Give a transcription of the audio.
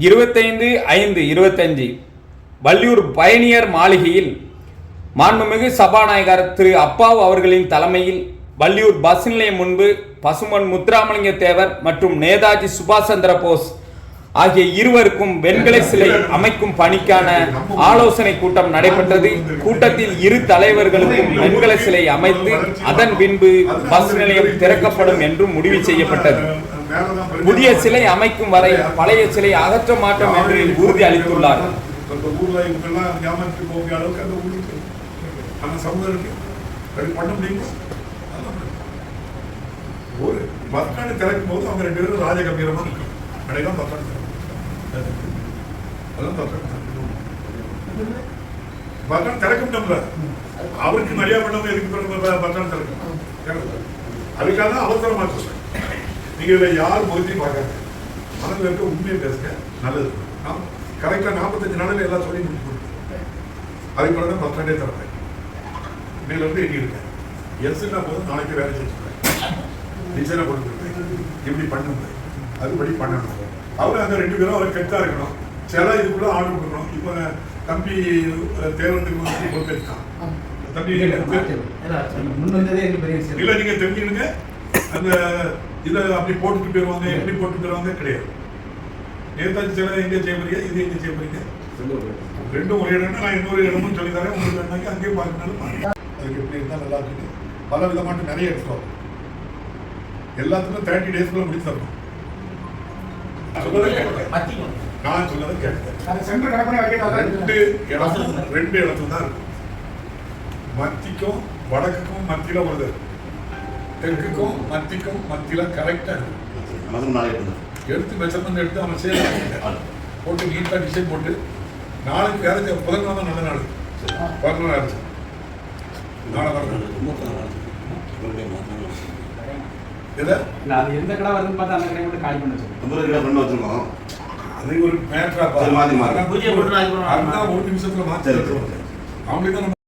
இருபத்தைந்து ஐந்து இருபத்தஞ்சு. வள்ளியூர் பயணியர் மாளிகையில் மாண்புமிகு சபாநாயகர் திரு அப்பாவு அவர்களின் தலைமையில் வள்ளியூர் பஸ் நிலையம் முன்பு பசுமன் முத்துராமலிங்க தேவர் மற்றும் நேதாஜி சுபாஷ் சந்திர போஸ் ஆகிய இருவருக்கும் வெண்கல சிலை அமைக்கும் பணிக்கான ஆலோசனை கூட்டம் நடைபெற்றது. கூட்டத்தில் இரு தலைவர்களுக்கும் வெண்கல சிலை அமைத்து அதன் பின்பு பஸ் நிலையம் திறக்கப்படும் என்றும் முடிவு செய்யப்பட்டது. புதிய சிலை அமைக்கும் வரை பழைய சிலை அகற்ற மாட்டோம் என்று உறுதி அளித்துள்ளார். ஒரு பஸ் ஸ்டாண்டு திறக்கும் போது அவங்க ரெண்டு பேரும் ராஜ கம்பீரமா இருக்கும் ஸ்டாண்டு திறக்கும். அதெல்லாம் பஸ் ஸ்டாண்டு திறக்கும். முடியல அவருக்கு மரியாதை பண்ணாம எதுக்கு ஸ்டாண்டு திறக்கும். அதுக்காக அவசரமா சொல்றேன் நீங்க இதுல யார் முகத்தையும் பார்க்காங்க மனதில் இருக்க உண்மையை பேசுங்க நல்லது. நாம் கரெக்டாக நாற்பத்தஞ்சு நாளில் எல்லாம் சொல்லி முடிச்சு கொடுத்துருக்கோம் அதுக்கு பிறகு ஸ்டாண்டே திறப்பேன் இன்னையில இருந்து எண்ணி இருக்கேன் எஸ்ன்னா போதும் நாளைக்கு வேலை செஞ்சுருக்கேன் டிசைனை கொடுத்துருக்கேன் இப்படி பண்ணுங்க அதுபடி பண்ணணும். அவங்க அந்த ரெண்டு பேரும் அவரை கெட்டா இருக்கணும். சில இதுக்குள்ள ஆர்டர் கொடுக்கணும். இப்போ தம்பி தேர்வுக்கு வந்து பொறுப்பேற்கான் தம்பி இல்ல நீங்க தெரிஞ்சுக்கணுங்க அந்த இதை அப்படி போட்டுட்டு போயிருவாங்க எப்படி போட்டு போயிருவாங்க கிடையாது. நேதாஜி சிலை எங்க செய்ய போறீங்க இது எங்க செய்ய போறீங்க ரெண்டும் ஒரே இடம்னா நான் இன்னொரு இடமும் சொல்லி தரேன் உங்களுக்கு வேணாங்க அங்கேயும் பார்க்கனாலும் பாருங்க அதுக்கு எப்படி இருந்தா நல்லா இருக்குது பல விதமாட்டு நிறைய எடுத்துக்கோங்க எல்லாத்துக்கும் தேர்ட்டி டேஸ்க்குள்ள முடிச்சு தரணும். நான் சொன்னதை ரெண்டு இடமும் ரெண்டு இடத்துல தான் இருக்கும் மத்திக்கும் வடக்குக்கும் மத்தியில வருது. தெற்குக்கும் மத்திக்கும் மத்தியில கரெக்டா இருக்கு. மதுரை நாளை எடுத்து மெஷர்மெண்ட் எடுத்து அவன் செய்யலாம் போட்டு நீட்டா டிசைன் போட்டு நாளைக்கு வேலை செய்ய புதன்கிழமை தான் நல்ல நாள். பதினொன்று ஆச்சு நாளை வரணும் அது எந்த கடை வருதுன்னு பார்த்தா அந்த கடை மட்டும் காலி பண்ண வச்சிருக்கோம். அது ஒரு மேட்ரா மாத்தி. அதான் ஒரு நிமிஷத்துல சரி. அவங்களுக்கு தான்